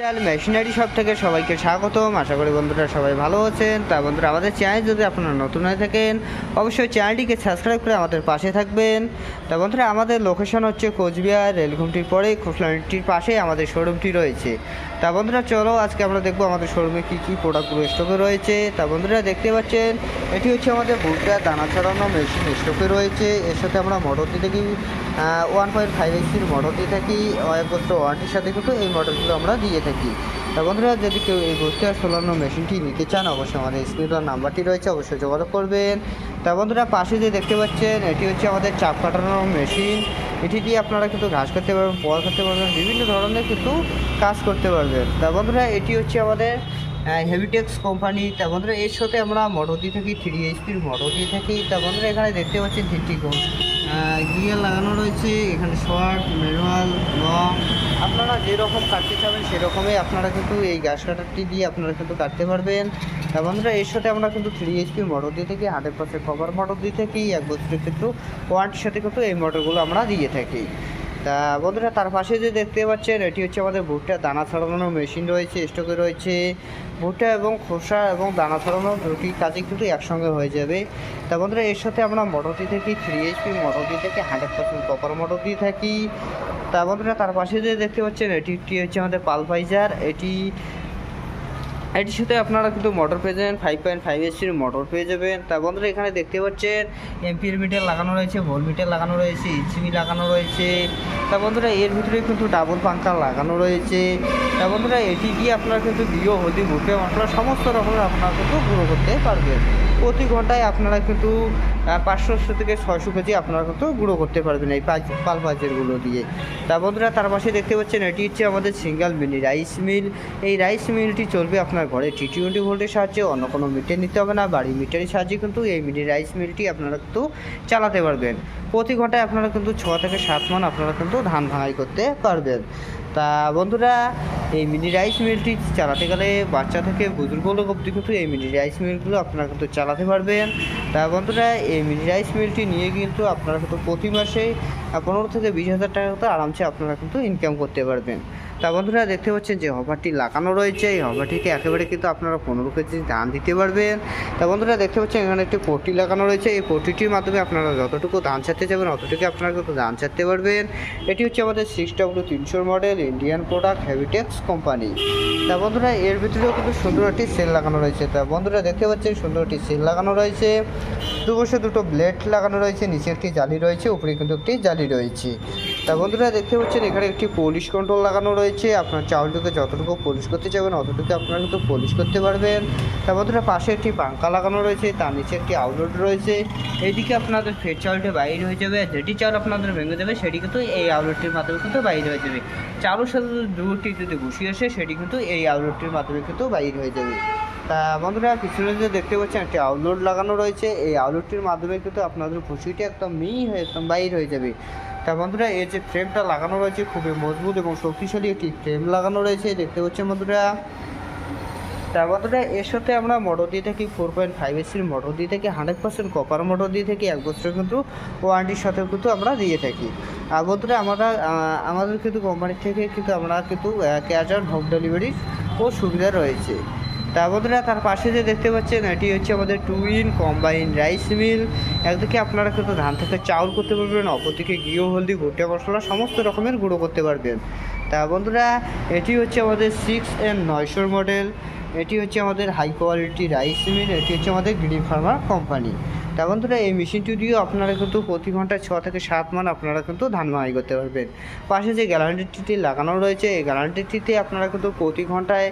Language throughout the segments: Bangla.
চাল মেশিনারি শপ থেকে সবাইকে স্বাগতম। আশা করি বন্ধুরা সবাই ভালো আছেন। তা বন্ধুরা, আমাদের চ্যানেল যদি আপনারা নতুন হয়ে থাকেন, অবশ্যই চ্যানেলটিকে সাবস্ক্রাইব করে আমাদের পাশে থাকবেন। তা বন্ধুরা, আমাদের লোকেশন হচ্ছে কোচবিহার, রেলঘুমটির পরে খোসলানটির পাশে আমাদের শোরুমটি রয়েছে। তা বন্ধুরা, চলো আজকে আমরা দেখব আমাদের শোরুমে কী কী প্রোডাক্টগুলো স্টকে রয়েছে। তা বন্ধুরা, দেখতে পাচ্ছেন, এটি হচ্ছে আমাদের ভুট্টা দানা ছড়ানো মেশিন স্টকে রয়েছে। এর সাথে আমরা মোটর থাকি ওয়ান পয়েন্ট ফাইভ এইচপির মোটর দিয়ে থাকি এক বছর ওয়ারেন্টির সাথে কিন্তু এই মোটরগুলো আমরা দিয়ে থাকি। তা বন্ধুরা, যদি কেউ এই ভুট্টা সোলানো মেশিনটি নিতে চান, অবশ্যই আমাদের স্ক্রিনের নাম্বারটি রয়েছে, অবশ্যই যোগাযোগ করবেন। তা বন্ধুরা, পাশে যে দেখতে পাচ্ছেন, এটি হচ্ছে আমাদের চাপ কাটানোর মেশিন এটি দিয়ে আপনারা কিন্তু ঘাস করতে পারবেন পোয়া করতে পারবেন, বিভিন্ন ধরনের কিন্তু কাজ করতে পারবেন। তা বন্ধুরা, এটি হচ্ছে আমাদের হেভিটেক্স কোম্পানি তা বন্ধুরা, এর সাথে আমরা মোটর দিয়ে থাকি থ্রি এইচপির দিয়ে থাকি। তা বন্ধুরা, এখানে দেখতে পাচ্ছেন তিনটি গিয়ার লাগানো রয়েছে, এখানে শর্ট, ম্যানুয়াল, লং। আপনারা যেরকম কাটতে চাবেন, সেরকমই আপনারা কিন্তু এই ঘাস কাটারটি দিয়ে আপনারা কিন্তু কাটতে পারবেন। তা বন্ধুরা, এর সাথে আমরা কিন্তু থ্রি এইচপি মোটর দিয়ে থাকি হান্ড্রেড পার্সেন্ট কভার মোটর দিয়ে থাকি, এক বছরের কিন্তু ওয়ারেন্টির সাথে কিন্তু এই মোটরগুলো আমরা দিয়ে থাকি। তা বন্ধুরা, তার পাশে যে দেখতে পাচ্ছেন, এটি হচ্ছে আমাদের ভুট্টা দানা ছড়ানোর মেশিন রয়েছে, স্টকে রয়েছে। ভুট্টা এবং খোসা এবং দানা ছড়ানো দুটি কাজই কিন্তু একসঙ্গে হয়ে যাবে। তা বন্ধুরা, এর সাথে আমরা মোটর দিয়ে থাকি থ্রি এইচপি মোটর দিয়ে থাকি হান্ড্রেড পার্সেন্ট কপার মোটর দিয়ে থাকি। তা বন্ধুরা, তার পাশে যে দেখতে পাচ্ছেন, এটি হচ্ছে আমাদের পালফাইজার এটি এটির সাথে আপনারা কিন্তু মোটর পেয়ে যাবেন ফাইভ পয়েন্ট ফাইভ এসির মোটর পেয়ে যাবেন। তা বন্ধুরা, এখানে দেখতে পাচ্ছেন এমপিএর মিটার লাগানো রয়েছে ভোল মিটার লাগানো রয়েছে ইসিবি লাগানো রয়েছে। তা বন্ধুরা, এর ভিতরে কিন্তু ডাবল পাঙ্খা লাগানো রয়েছে। তা বন্ধুরা, এটি দিয়ে আপনারা কিন্তু বিও হলদি বুকে মশলা, সমস্ত রকমের আপনারা কিন্তু গুঁড়ো করতে পারবেন। প্রতি ঘন্টায় আপনারা কিন্তু পাঁচশো থেকে ছয়শো কেজি আপনারা কিন্তু গুঁড়ো করতে পারবেন এই পাল পাঁচেরগুলো দিয়ে। তা বন্ধুরা, তার পাশে দেখতে পাচ্ছেন, এটি হচ্ছে আমাদের সিঙ্গেল মিনি রাইস মিল। এই রাইস মিলটি চলবে আপনার ঘরে। টি টোয়েন্টি ভোল্টের সাহায্যে অন্য কোনো মিটার নিতে হবে না। বাড়ি মিটারের সাহায্যে কিন্তু এই মিনি রাইস মিলটি আপনারা কিন্তু চালাতে পারবেন। প্রতি ঘন্টায় আপনারা কিন্তু ছ থেকে সাত মান আপনারা কিন্তু ধান ভাঙাই করতে পারবেন। তা বন্ধুরা এই মিনি রাইস মিলটি চালাতে গেলে বাচ্চা থেকে বুজুর্গ লোক অব্দি কিন্তু এই মিনি রাইস মিলগুলো আপনারা কিন্তু চালাতে পারবেন। তা বন্ধুরা, এই মিনি রাইস মিলটি নিয়ে কিন্তু আপনারা কিন্তু প্রতি মাসে পনেরো থেকে বিশ হাজার টাকা কিন্তু আরামসে আপনারা কিন্তু ইনকাম করতে পারবেন। তা বন্ধুরা দেখতে পাচ্ছেন যে হভারটি লাগানো রয়েছে। এই হভারটিতে একেবারে কিন্তু আপনারা পনেরো কেজি ধান দিতে পারবেন। তা বন্ধুরা দেখতে পাচ্ছেন এখানে একটি পটি লাগানো রয়েছে। এই পটিটির মাধ্যমে আপনারা যতটুকু ধান ছাড়তে যাবেন অতটুকু আপনারা কিন্তু ধান ছাড়তে পারবেন। এটি হচ্ছে আমাদের সিক্স ডাব্লু তিনশোর model Indian product Heavytex company. তা বন্ধুরা এর ভিতরেও কিন্তু সুন্দর একটি সেল লাগানো রয়েছে। তা বন্ধুরা দেখতে পাচ্ছেন সুন্দর একটি সেল লাগানো রয়েছে। দুবশে দুটো ব্লেড লাগানো রয়েছে, নিচে একটি জালি রয়েছে, উপরে কিন্তু একটি জালি রয়েছে। তা বন্ধুরা দেখতে পাচ্ছেন, এখানে একটি পলিশ কন্ট্রোল লাগানো রয়েছে। আপনার চাউলটাকে যতটুকু পলিশ করতে চাবেন অতটুকু আপনারা কিন্তু পলিশ করতে পারবেন। তা বন্ধুরা, পাশে একটি পাঙ্খা লাগানো রয়েছে, তার নিচে একটি আউটলেট রয়েছে। এইদিকে আপনাদের ফের চাউলটা বাইরে হয়ে যাবে যেটি চাউল আপনাদের ভেঙে যাবে সেটি কিন্তু এই আউটলেটটির মাধ্যমে কিন্তু বাইরে হয়ে যাবে। চাউলের সাথে দুটি যদি ঘুষি আসে, সেটি কিন্তু এই আউটলেটটির মাধ্যমে কিন্তু বাইরে হয়ে যাবে। তা বন্ধুরা, পিছনে যে দেখতে পাচ্ছেন, একটি আউটলোড লাগানো রয়েছে। এই আউটলোডটির মাধ্যমে কিন্তু আপনাদের খুশিটি একদম মিহি হয়ে একদম বাইর হয়ে যাবে। তা বন্ধুরা এর যে ফ্রেমটা লাগানো রয়েছে, খুবই মজবুত এবং শক্তিশালী একটি ফ্রেম লাগানো রয়েছে, দেখতে পাচ্ছেন বন্ধুরা। তা বন্ধুরা, এর সাথে আমরা মোটর দিয়ে থাকি ফোর পয়েন্ট ফাইভ এসির মোটর দিয়ে থাকি হান্ড্রেড পার্সেন্ট কপার মোটর দিয়ে থাকি, এক বছর কিন্তু ওয়ারেন্টির সাথেও কিন্তু আমরা দিয়ে থাকি। আর বন্ধুরা, আমরা আমাদের কিন্তু কোম্পানি থেকে কিন্তু আমরা কিন্তু ক্যাশ অন হোম ডেলিভারির ও সুবিধা রয়েছে। তা বন্ধুরা, তার পাশে যে দেখতে পাচ্ছেন, এটি হচ্ছে আমাদের two in combine rice mill একদিকে আপনারা কিন্তু ধান থেকে চাউল করতে পারবেন, অপরদিকে গিয়ে হলদি ভুট্টা মশলা, সমস্ত রকমের গুঁড়ো করতে পারবেন। তা বন্ধুরা, এটি হচ্ছে আমাদের সিক্স এন নয়শোর মডেল এটি হচ্ছে আমাদের হাই কোয়ালিটি রাইস মিল এটি হচ্ছে আমাদের গ্রিন ফার্মার কোম্পানি তা বন্ধুরা, এই মেশিনটি দিয়েও আপনারা কিন্তু প্রতি ঘন্টায় ছ থেকে সাত মান আপনারা কিন্তু ধান মাই করতে পারবেন। পাশে যে গ্যারান্টিটি লাগানো রয়েছে, এই গ্যারান্টিটিতে আপনারা কিন্তু প্রতি ঘন্টায়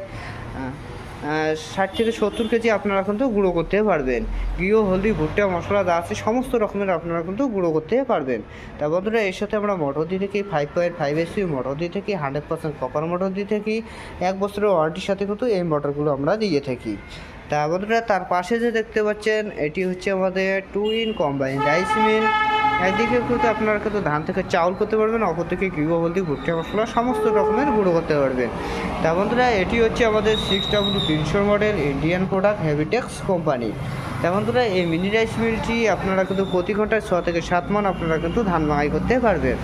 ষাট থেকে সত্তর কেজি আপনারা কিন্তু গুঁড়ো করতে পারবেন। গৃহ হলদি, ভুট্টা, মশলা দা আছে, সমস্ত রকমের আপনারা কিন্তু গুঁড়ো করতে পারবেন। তা বন্ধুরা, এর সাথে আমরা মোটর দিয়ে থাকি five point five AC motor দিয়ে থাকি হান্ড্রেড পার্সেন্ট কপার মোটর দিয়ে থাকি। এক বছরের ওয়ারেন্টির সাথে কিন্তু এই মোটরগুলো আমরা দিয়ে থাকি। তা বন্ধুরা, তার পাশে যে দেখতে পাচ্ছেন, এটি হচ্ছে আমাদের two in combine rice mill একদিকে কিন্তু আপনারা কিন্তু ধান থেকে চাউল করতে পারবেন অপরদিকে গৃহ হলদি, ভুট্টা, মশলা, সমস্ত রকমের গুঁড়ো করতে পারবেন। তা বন্ধুরা, এটি হচ্ছে আমাদের সিক্স ডাব্লু তিনশো model Indian product Heavytex company তা বন্ধুরা, এই মিনি রাইস মিলটি আপনারা কিন্তু প্রতি ঘন্টায় ছ থেকে সাত মান আপনারা কিন্তু ধান মাগাই করতে পারবেন।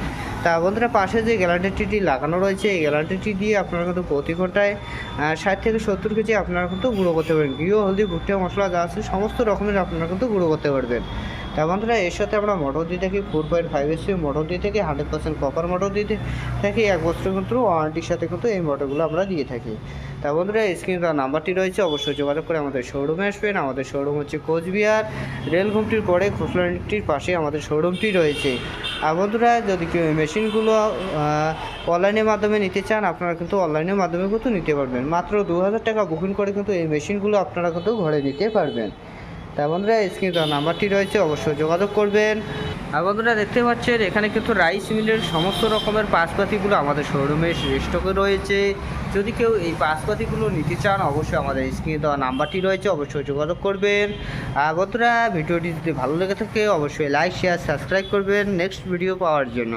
তা বন্ধুরা, পাশে যে গ্যালান্টিটি লাগানো রয়েছে, এই গ্যালান্টিটি দিয়ে আপনারা কিন্তু প্রতি ঘন্টায় ষাট থেকে সত্তর কেজি আপনারা কিন্তু গুঁড়ো করতে পারবেন। গৃহ হলদি, ভুট্টা, মশলা যা আছে, সমস্ত রকমের আপনারা কিন্তু গুঁড়ো করতে পারবেন। তা বন্ধুরা, এর সাথে আমরা মোটর দিয়ে থাকি four point five AC motor দিয়ে থাকি হান্ড্রেড পার্সেন্ট কপার মোটর দিয়ে থাকি, এক বছর কিন্তু ওয়ারেন্টির সাথে কিন্তু এই মোটরগুলো আমরা দিয়ে থাকি। তা বন্ধুরা স্ক্রিনে দেওয়া নাম্বারটি রয়েছে, অবশ্যই যোগাযোগ করে আমাদের শোরুমে আসবেন। আমাদের শোরুম হচ্ছে কোচবিহার, রেলঘুমটির পরে খুচরাটির পাশে আমাদের শোরুমটি রয়েছে। বন্ধুরা যদি কেউ মেশিনগুলো অনলাইনের মাধ্যমে নিতে চান, আপনারা কিন্তু অনলাইনের মাধ্যমে কিন্তু নিতে পারবেন। মাত্র দু হাজার টাকা বুকিং করে কিন্তু এই মেশিনগুলো আপনারা কিন্তু ঘরে নিতে পারবেন। তা বন্ধুরা স্ক্রিনে নাম্বারটি রয়েছে, অবশ্যই যোগাযোগ করবেন। আর বন্ধুরা, দেখতে পাচ্ছেন, এখানে কিন্তু রাইস মিলের সমস্ত রকমের পাশপাতিগুলো আমাদের শোরুমে স্টকে রয়েছে। যদি কেউ এই পাসপাতিগুলো নিতে চান, অবশ্যই আমাদের স্ক্রিনে দেওয়া নাম্বারটি রয়েছে, অবশ্যই যোগাযোগ করবেন। আগতরা ভিডিওটি যদি ভালো লেগে থাকে, অবশ্যই লাইক শেয়ার সাবস্ক্রাইব করবেন। নেক্সট ভিডিও পাওয়ার জন্য।